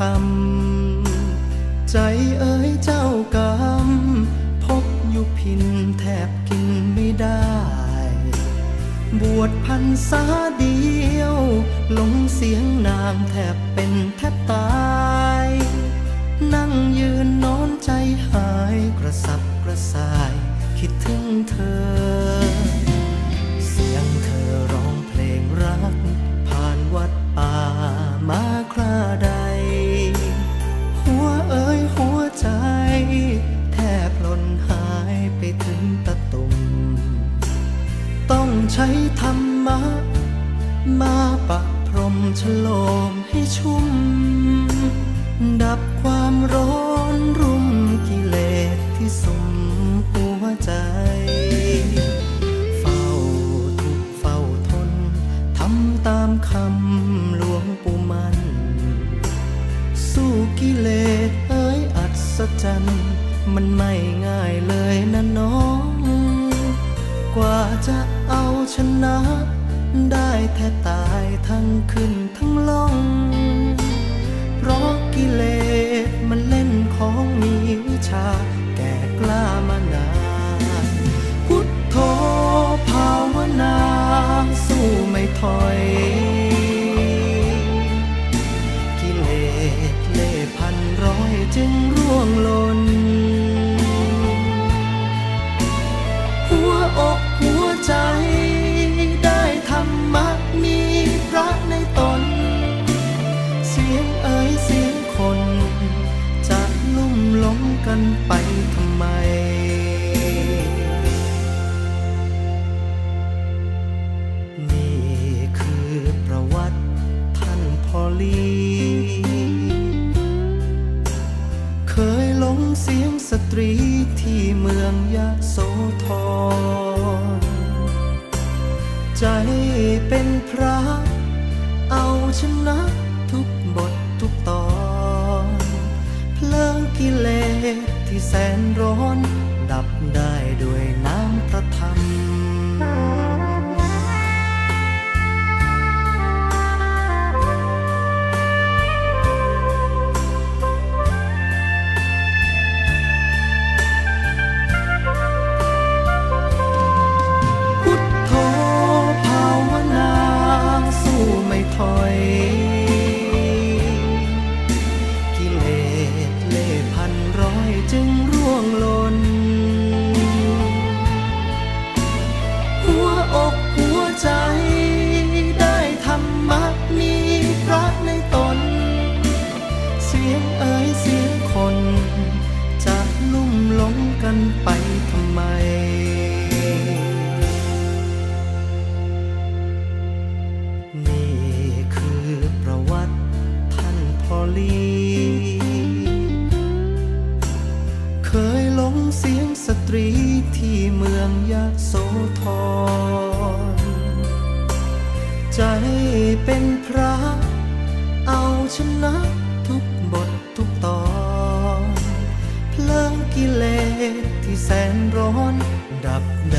ำใจเอ๋ยเจ้ากรรม พบอยู่พินแทบกินไม่ได้ บวชพันษาเดียว หลงเสียงนางแทบเป็นแทบตาย แทบหล่นหายไปถึงตะตุ่มต้องใช้ธรรมะ มาปะพรมฉโลมให้ชุ่ม ดับความร้อนรุ่มกิเลสที่สุมหัวใจเฝ้าทุกเฝ้าทนทำตามคำหลวงปู่มัน สู้กิเลส ศจรรย์มันไม่ง่ายเลยนะน้อง กว่าจะเอาชนะ ได้แทบตายทั้งขึ้นทั้งล่อง เพราะกิเลสมันเล่นของมีวิชา แก่กล้ามานานพุทโธภาวนา สู้ไม่ถอย กันไปทำไม นี่คือประวัติท่านพอลี เคยหลงเสียงสตรีที่เมืองยะโสธร ใจเป็นพระ เอาชนะ แสนร้อน ดับได้ด้วยน้ำพระธรรมี เคยหลงเสียงสตรีที่เมืองยะโสธร ใจเป็นพระ เอาชนะทุกบททุกตอนเพลิงกิเลสที่แสนร้อนดับด